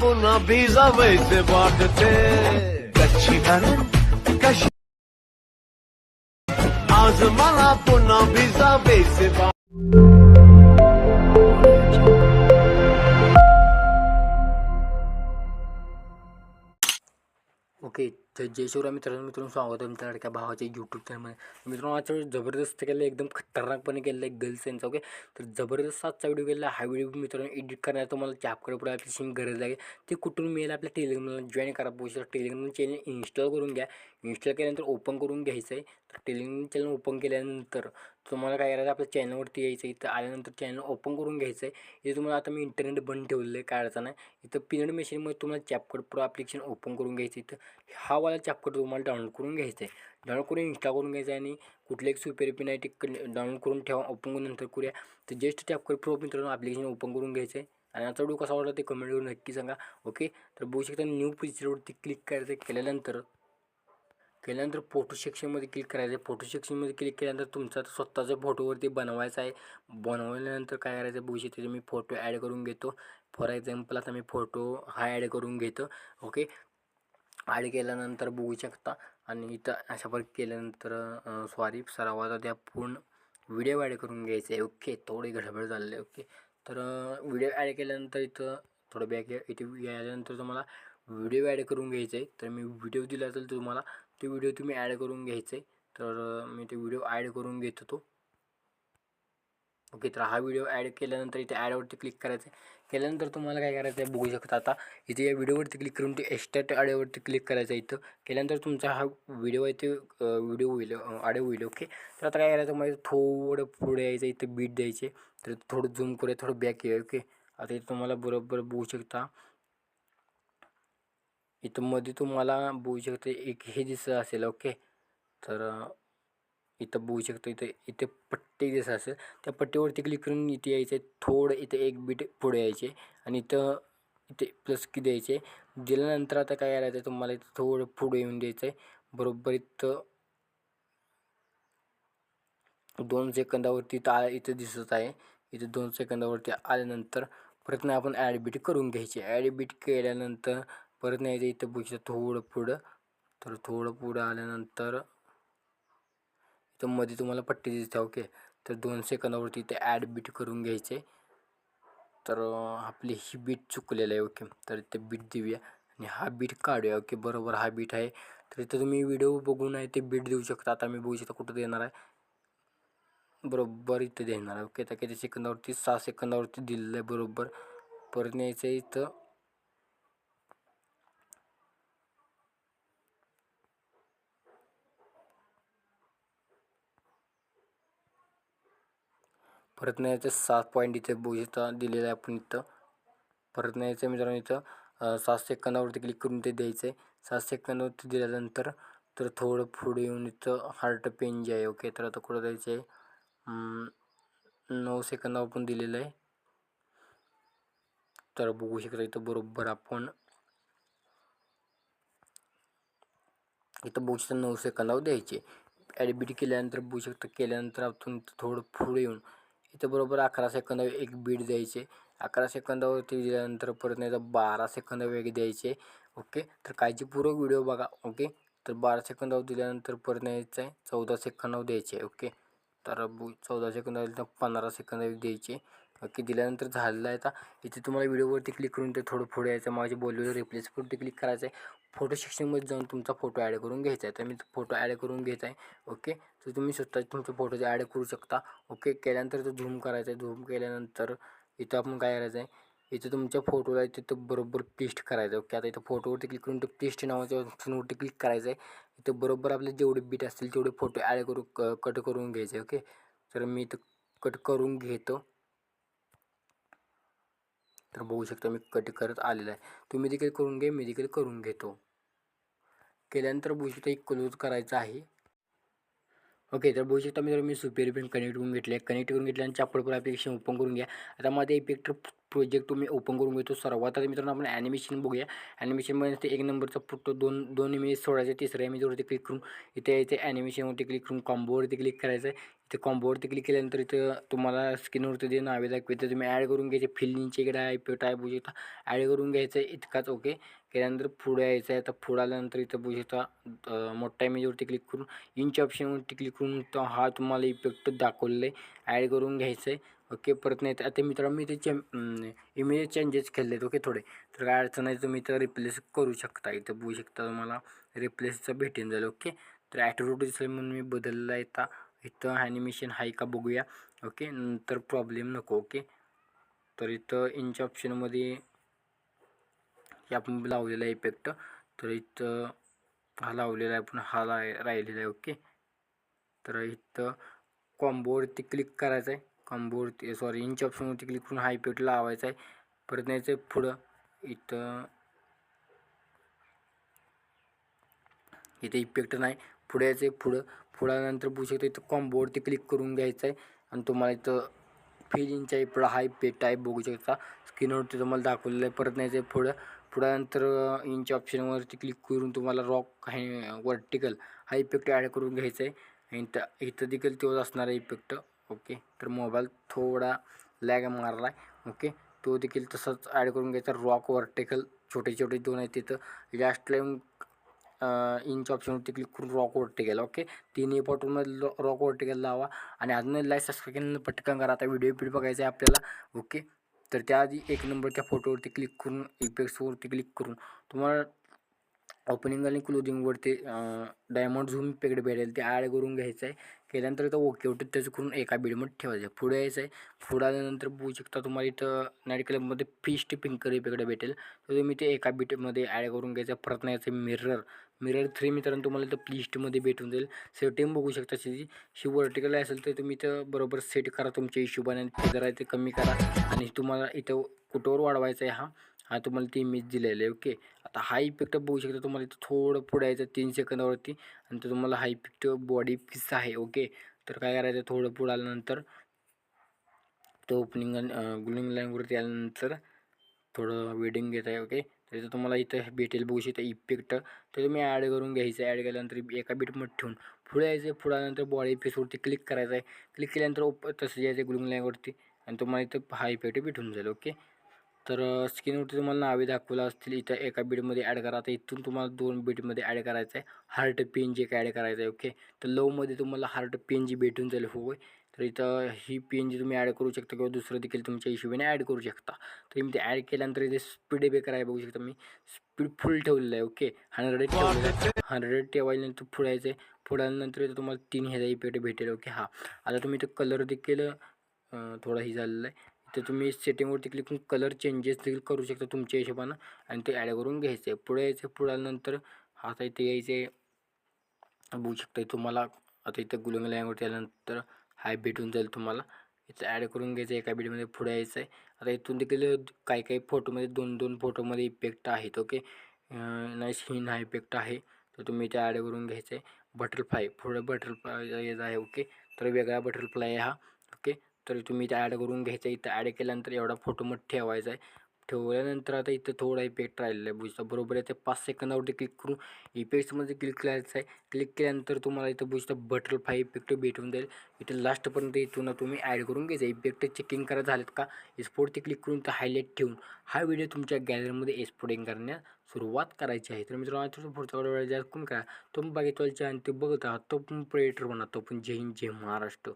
पुन्हा भिजावायचे वाटते कच्ची घालून कशी आज मला पुन्हा भिजावायचे वाटते तर जय शिवराय मित्रांनो मित्रांनो स्वागत आहे तुमच्या लाडक्या भावाच्या यूट्यूब चॅनलमध्ये मित्रांनो आजच्या वेळेस जबरदस्त केलं एकदम खतरनाकपणे केलं आहे गर्ल्स यांचा ओके तर जबरदस्त आजचा व्हिडिओ केला हा व्हिडिओ मित्रांनो एडिट करण्याला तुम्हाला चॅपकडे पुढे ॲप्लिकेशन गरज लागेल ते कुठून मिळेल आपल्या टेलिग्रामला जॉईन करा. पोहोचलं टेलिग्राम चॅनल इन्स्टॉल करून घ्या. इन्स्टॉल केल्यानंतर ओपन करून घ्यायचं आहे तर टेलिग्राम चॅनल ओपन केल्यानंतर तुम्हाला काय करायचं आपल्या चॅनलवरती यायचं इथं आल्यानंतर चॅनल ओपन करून घ्यायचं आहे इथे तुम्हाला आता मी इंटरनेट बंद ठेवलेलं आहे काय अडचण आहे इथं पिनड मशीनमध्ये तुम्हाला चॅपकट प्रो ॲप्लिकेशन ओपन करून घ्यायचं इथं हा वाला चॅपकट तुम्हाला डाउनलोड करून घ्यायचं आहे डाउनलोड करून इन्स्टॉल करून घ्यायचं आहे आणि कुठले एक सुपेरी पिन आहे ते डाउनलोड करून ठेवा. ओपन करून नंतर करूया. तर जस्ट चॅपकट प्रो मित्रांनो ॲप्लिकेशन ओपन करून घ्यायचं आहे आणि आजचा व्हिडिओ कसा वाटला ते कमेंट करून नक्की सांगा. ओके? तर बघू शकता न्यू पिक्चरवरती क्लिक करायचं केल्यानंतर केल्यानंतर फोटो सेक्शनमध्ये क्लिक करायचं. आहे फोटो सेक्शनमध्ये क्लिक केल्यानंतर तुमचा स्वतःचा फोटोवरती बनवायचा आहे. बनवल्यानंतर काय करायचं बघू शकते मी फोटो ॲड करून घेतो. फॉर एक्झाम्पल आता मी फोटो हा ॲड करून घेतो. ओके ॲड केल्यानंतर बघू शकता. आणि इथं अशा प्रकारे केल्यानंतर सॉरी सरावाचा त्या पूर्ण व्हिडिओ ॲड करून घ्यायचा आहे. ओके थोडी गडबड झालेली आहे. ओके तर व्हिडिओ ॲड केल्यानंतर इथं थोडं बॅक इथे आल्यानंतर तुम्हाला व्हिडिओ ॲड करून घ्यायचा आहे. तर मी व्हिडिओ दिला असेल तुम्हाला ते व्हिडिओ तुम्ही ॲड करून घ्यायचे. तर मी ते व्हिडिओ ॲड करून घेत होतो. ओके तर हा व्हिडिओ ॲड केल्यानंतर इथे ॲडवरती क्लिक करायचं आहे. केल्यानंतर तुम्हाला काय करायचं आहे बघू शकता आता. इथे या व्हिडिओवरती क्लिक करून ते एक्स्ट्रा ॲडवरती क्लिक करायचं आहे इथं. केल्यानंतर तुमचा हा व्हिडिओ आहे ते व्हिडिओ होईल ॲड होईल ओके. तर आता काय करायचं म्हणजे थोडं पुढे यायचं इथं बीट द्यायचे तर थोडं झूम करूया थोडं बॅक येऊया ओके. आता इथे तुम्हाला बरोबर बघू शकता. इथं मध्ये तुम्हाला बघू शकते एक हे दिसत असेल ओके? तर इथं बघू शकतो इथं इथे पट्टी दिसत असेल. त्या पट्टीवरती क्लिक करून इथे यायचं आहे थोडं इथे एक बीट पुढे यायचे आणि इथं इथे प्लस की द्यायचे. दिल्यानंतर आता काय करायचं आहे तुम्हाला इथं थोडं पुढे येऊन द्यायचं आहे बरोबर इथं दोन सेकंदावरती इथं इथं दिसत आहे. इथं दोन सेकंदावरती आल्यानंतर परत आपण ॲडबिट करून घ्यायचे. ॲडबिट केल्यानंतर परत नाही इथं बघू थोडं पुढं. तर थोडं पुढं आल्यानंतर इथं मध्ये तुम्हाला पट्टी दिसते ओके. तर दोन सेकंदावरती इथे ॲड बीट करून घ्यायचे. तर आपली ही बीट चुकलेलं आहे ओके. तर इथे बीट देऊया आणि हा बीट काढूया ओके. बरोबर हा बीट आहे. तर इथं तुम्ही व्हिडिओ बघून आहे ते बीट देऊ शकता. आता मी बघू शकता कुठं देणार आहे? बरोबर इथं देणार आहे ओके. तर किती सेकंदावरती? सहा सेकंदावरती दिलेलं आहे बरोबर. परत न्यायचं आहे इथं. परत सात पॉईंट इथे बघू इथं दिलेलं आहे आपण इथं. परत न्यायचं मित्रांनो इथं. सात सेकंदावरती क्लिक करून ते द्यायचं आहे. सात सेकंदावरती दिल्यानंतर तर थोडं पुढे येऊन इथं हार्ट पेन जे आहे ओके तर आता कुठं द्यायचं आहे? नऊ सेकंदावर पण दिलेलं आहे. तर बघू शकता इथं बरोबर आपण. इथं बघू शकता नऊ सेकंदावर द्यायचे. ॲडमिट केल्यानंतर बघू शकता केल्यानंतर आपण थोडं पुढे येऊन इथं बरोबर अकरा सेकंद एक बीट द्यायचे. अकरा सेकंदावरती दिल्यानंतर परत नाही तर बारा सेकंद वेग द्यायचे. ओके? तर काळजीपूर्वक व्हिडिओ बघा. ओके? तर बारा सेकंदावर दिल्यानंतर परत न्यायचं आहे चौदा सेकंदावर द्यायचे. ओके? तर बु चौदा सेकंदावर तर पंधरा सेकंद द्यायचे. ओके? दिल्यानंतर झालेलं आहे आता. इथे तुम्हाला व्हिडिओवरती क्लिक करून ते थोडं पुढे यायचं माझे बोललेलं रिप्लेसवरती क्लिक करायचं आहे. फोटो सेक्शनमध्ये जाऊन तुमचा फोटो ॲड करून घ्यायचा आहे. तर मी फोटो ॲड करून घ्यायचा आहे. ओके तर तुम्ही स्वतः तुमच्या फोटो ॲड करू शकता. ओके केल्यानंतर तो झूम करायचा आहे. झूम केल्यानंतर इथं आपण काय करायचं आहे? इथं तुमच्या फोटोला तिथं बरोबर पेस्ट करायचं ओके आता इथं फोटोवरती क्लिक करून ते पेस्ट नावाच्या ऑप्शनवरती क्लिक करायचं आहे. इथं बरोबर आपले जेवढे बीट असतील तेवढे फोटो ॲड करू क कट करून घ्यायचे ओके तर मी इथं कट करून घेतो. तर बघू शकता मी कट करत आलेला आहे. तुम्ही देखील करून घे मी देखील करून घेतो. केल्यानंतर बुशिट एक क्लोज करायचं आहे. ओके तर बुशिट शकता मी मी सुपेरी पेन कनेक्ट करून घेतले कनेक्ट करून घेतल्यानंतर चापडपूर ॲप्लिकेशन ओपन करून घ्या. आता मध्ये इफेक्टर प्रोजेक्ट तुम्ही ओपन करून घेतो सर्वात. आधी मित्रांनो आपण ॲनिमेशन बघूया. ॲनिमेशनमध्ये ते एक नंबरचा फोटो दोन दोन इमेज सोडायचे. तिसऱ्या इमेजवरती क्लिक करून इथे इथे ॲनिमेशनवरती क्लिक करून कॉम्बोवरती क्लिक करायचं आहे. इथे कॉम्बोवरती क्लिक केल्यानंतर इथं तुम्हाला स्क्रीनवरती जे नावे दाखवे ते तुम्ही ॲड करून घ्यायचे. फिलिंगचे इकडे आहे पे टाय बघू शकता. ॲड करून घ्यायचं आहे. इतकाच ओके केल्यानंतर पुढे यायचं आहे. तर पुढे आल्यानंतर इथं बघू शकता मोठ्या इमेजवरती क्लिक करून इंच ऑप्शनवरती क्लिक करून तो हा तुम्हाला इफेक्ट दाखवलेला आहे. ॲड करून घ्यायचं आहे. ओके परत नाही तर आता मित्रांनो मी ते त्याचे इमेज चेंजेस केले आहेत ओके थोडे तर काय अडचण आहे तुम्ही तर रिप्लेस करू शकता इथं बघू शकता तुम्हाला रिप्लेसचं भेटून जाईल ओके तर ॲटोरोट दिसेल म्हणून मी बदलला येता इथं ॲनिमेशन आहे का बघूया ओके नंतर प्रॉब्लेम नको ओके तर इथं इंच ऑप्शनमध्ये हे आपण लावलेला आहे इफेक्ट तर इथं हा लावलेला आहे पण हा लाय राहिलेला आहे ओके तर इथं कॉम्बोवरती क्लिक करायचं आहे कॉम्बोवरती सॉरी इंच ऑप्शनवरती क्लिक करून हाय पेटला लावायचा आहे. परत न्यायचं आहे पुढं. इथं. इथे इफेक्ट नाही. पुढे यायचं आहे पुढं. पुढ्यानंतर बघू शकता इथं कॉम्बोवरती क्लिक करून घ्यायचं आहे आणि तुम्हाला इथं फिलिंगच्या इकडं हाय पे टाईप बघू शकता. स्क्रीनवरती तुम्हाला दाखवलेलं आहे. परत न्यायचं आहे पुढं पुढ्यानंतर इंच uh, ऑप्शनवरती क्लिक करून तुम्हाला रॉक हाय वर्टिकल हा इफेक्ट ॲड करून घ्यायचा आहे इथं इथं देखील तेवढं असणार आहे इफेक्ट ओके? तर मोबाईल थोडा लॅग मारला आहे. ओके? तो देखील तसंच ॲड करून घ्यायचा. रॉक वर्टिकल छोटे छोटे दोन आहेत तिथं. लास्टला येऊन इंच ऑप्शनवरती क्लिक करून रॉक वर्टिकल ओके? तिन्ही बॉटनमध्ये रॉक वर्टिकल लावा. आणि अजून लाईक सबस्क्राईब केलं पटकन करा. आता व्हिडिओ पीड बघायचा आहे आपल्याला. ओके? तर त्याआधी एक नंबरच्या फोटोवरती क्लिक करून इफेक्ट्सवरती क्लिक करून. तुम्हाला ओपनिंग आणि क्लोजिंगवरती डायमंड झूम इफेक्ट भेटेल ते ॲड करून घ्यायचं आहे. केल्यानंतर इथं ओके ओके त्याचं करून एका बीडमध्ये ठेवायचं आहे. पुढे यायचं आहे. पुढे आल्यानंतर बघू शकता तुम्हाला इथं नाईट क्लबमध्ये फिस्ट पिंकर इफेक्ट भेटेल. तर तुम्ही ते एका बीटमध्ये ॲड करून घ्यायचं परत नाही यायचं मिरर मिरर थ्री मित्रांनो तुम्हाला इथं प्लिस्टमध्ये भेटून जाईल. सेटिंग बघू शकता त्याची. शी वर्टिकल असेल तर तुम्ही इथं बरोबर सेट करा. तुमच्या हिशोबाने जरा ते कमी करा. आणि तुम्हाला इथं कुठवर वाढवायचं आहे हा? हा तुम्हाला ती इमेज दिलेलं आहे ओके आता हा इफेक्ट बघू शकता तुम्हाला इथं थोडं पुढे यायचं तीन सेकंदावरती आणि तो तुम्हाला हा इफेक्ट बॉडी पीस आहे ओके तर काय करायचं थोडं पुढं आल्यानंतर तो ओपनिंग ग्लिंग लाईनवरती आल्यानंतर थोडं वेडिंग घेत आहे ओके तर इथं तुम्हाला इथं भेटेल बघू शकता इफेक्ट तर तुम्ही ॲड करून घ्यायचं ॲड केल्यानंतर एका बीटमध्ये ठेवून. पुढे यायचं पुढे आल्यानंतर बॉडी पीसवरती क्लिक करायचं आहे. क्लिक केल्यानंतर ओप तसं यायचं ग्लिंग लाईनवरती आणि तुम्हाला इथं हा इफेक्ट भेटून जाईल ओके तर स्क्रीनवरती तुम्हाला नावे दाखवलं असतील इथं एका बीडमध्ये ॲड करा. आता इथून तुम्हाला दोन बीडमध्ये ॲड करायचं आहे. हार्ट पेन जी काय ॲड करायचं आहे ओके? तर लवमध्ये तुम्हाला हार्ट पेन जी भेटून जाईल होय तर इथं ही पेन जी तुम्ही ॲड करू शकता किंवा दुसरं देखील तुमच्या हिशोबाने ॲड करू शकता. तर मी ते ॲड केल्यानंतर इथे स्पीड बेकर आहे बघू शकता मी स्पीड फुल ठेवलेलं आहे ओके? हंड्रेड ठेवलेलं आहे. हंड्रेड ठेवायनंतर फुडायचं आहे. फुडाल्यानंतर इथं तुम्हाला तीन ह्याचा इफेक्ट भेटेल ओके? हां. आता तुम्ही इथं कलर देखील थोडा ही झालेला आहे. तर तुम्ही सेटिंगवरती क्लिक करून कलर चेंजेस देखील करू शकता तुमच्या हिशोबानं आणि ते ॲड करून घ्यायचं. आहे पुढे यायचं पुढे आल्यानंतर आता इथे यायचे. बघू शकता तुम्हाला आता इथं गुलंग लँगवरती आल्यानंतर हाय भेटून जाईल तुम्हाला. इथं ॲड करून घ्यायचं एका बीडमध्ये पुढे यायचं आहे आता इथून देखील काही काही फोटोमध्ये दोन दोन फोटोमध्ये इफेक्ट आहेत ओके नाही हिन हा इफेक्ट आहे. तर तुम्ही इथे ॲड करून घ्यायचं. आहे बटरफ्लाय पुढं बटरफ्लाय यायचं आहे ओके तर वेगळा बटरफ्लाय आहे हा ओके तर तुम्ही इथं ॲड करून घ्यायचं. आहे इथं ॲड केल्यानंतर एवढा फोटोमध्ये ठेवायचा आहे. ठेवल्यानंतर आता इथं थोडा इफेक्ट राहिलेला आहे. बुजता बरोबर आहे. ते पाच सेकंदावरती क्लिक करून इफेक्ट्समध्ये क्लिक करायचं आहे. क्लिक केल्यानंतर तुम्हाला इथं बुजता बटरफ्लाय इफेक्ट भेटून जाईल. इथं लास्टपर्यंत इथून तुम्ही ॲड करून घ्यायचं. इफेक्ट चेकिंग करायचं झालेत का? एक्सपोर्टवरती क्लिक करून तर हायलाईट ठेवून हा व्हिडिओ तुमच्या गॅलरीमध्ये एक्सपोर्टिंग करण्यास सुरुवात करायची आहे. तर मित्रांनो पुढचा वेळ जास्त कोण करा. तुम्ही बघितलं आणि ते बघत आहात तो पण प्रेटर म्हणा तो पण जय हिंद जय महाराष्ट्र.